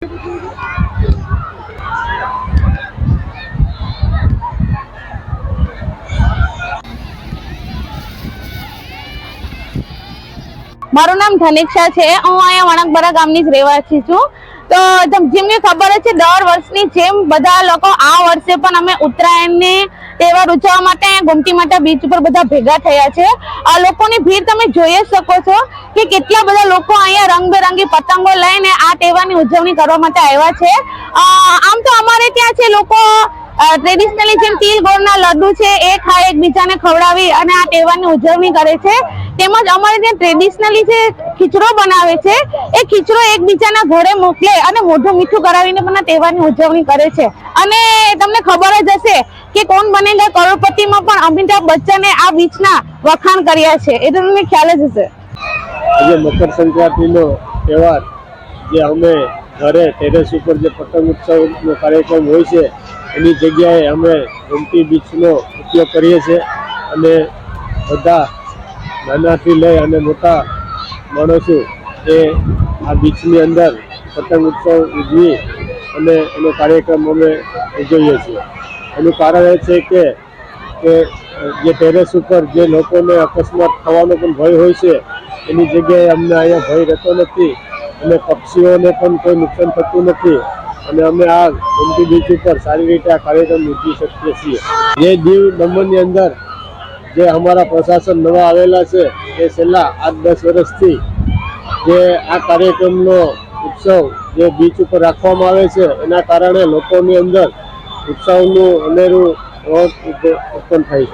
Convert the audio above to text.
Thank you. મારું નામ ધનિક્ષા છે. હું અહીંયા વણકબરા ગામની જ રહેવાસી છું. તો જેમની ખબર છે દર વર્ષની જેમ બધા લોકો આ વર્ષે પણ અમે ઉત્તરાયણને તહેવાર ઉજવવા માટે ગુમટી માતા બીચ ઉપર બધા ભેગા થયા છે. આ લોકોની ભીડ તમે જોઈ જ શકો છો કે કેટલા બધા લોકો અહીંયા રંગબેરંગી પતંગો લઈને આ તહેવારની ઉજવણી કરવા માટે આવ્યા છે. આમ તો અમારે ત્યાં છે લોકો ટ્રેડિશનલી જેમ તિલ ગોળના લડ્ડુ છે, એ ખાય એકબીજાને ખવડાવી અને આ તહેવારની ઉજવણી કરે છે. તેમજ અમારે ત્યાં ટ્રેડિશનલી જે ખીચડો બનાવે છે, એ ખીચડો એકબીજાના ઘરે મોકલે અને મોઢું મીઠું કરાવીને પણ તહેવારની ઉજવણી કરે છે. અને તમને ખબર જ હશે કે કોણ બનેગા કરોડપતિમાં પણ અમિતાભ બચ્ચને આ બીચના વખાણ કર્યા છે. એ તો તમને ખ્યાલ જ હશે. આજે મકર સંક્રાંતિનો તહેવાર, જે અમે ઘરે ટેરેસ ઉપર જે પતંગ ઉત્સવનો કાર્યક્રમ હોય છે એની જગ્યાએ અમે ગમતી બીચનો ઉપયોગ કરીએ છીએ અને બધા નાનાથી લઈ અને મોટા માણસો એ આ બીચની અંદર પતંગ ઉત્સવ ઉજવી અને એનો કાર્યક્રમ અમે ઉજવીએ છીએ. એનું કારણ એ છે કે જે ટેરેસ ઉપર જે લોકોને અકસ્માત થવાનો પણ ભય હોય છે, એની જગ્યાએ અમને અહીંયા ભય રહેતો નથી અને પક્ષીઓને પણ કોઈ નુકસાન થતું નથી. અને અમે આ ગમતી બીચ ઉપર સારી રીતે આ કાર્યક્રમ યોજી શકીએ છીએ. જે દીવ દમણની અંદર જે અમારા પ્રશાસન નવા આવેલા છે, એ છેલ્લા આઠ દસ વર્ષથી જે આ કાર્યક્રમનો ઉત્સવ જે બીચ ઉપર રાખવામાં આવે છે, એના કારણે લોકોની અંદર ઉત્સવનું અનેરું ઉત્પન્ન થાય છે.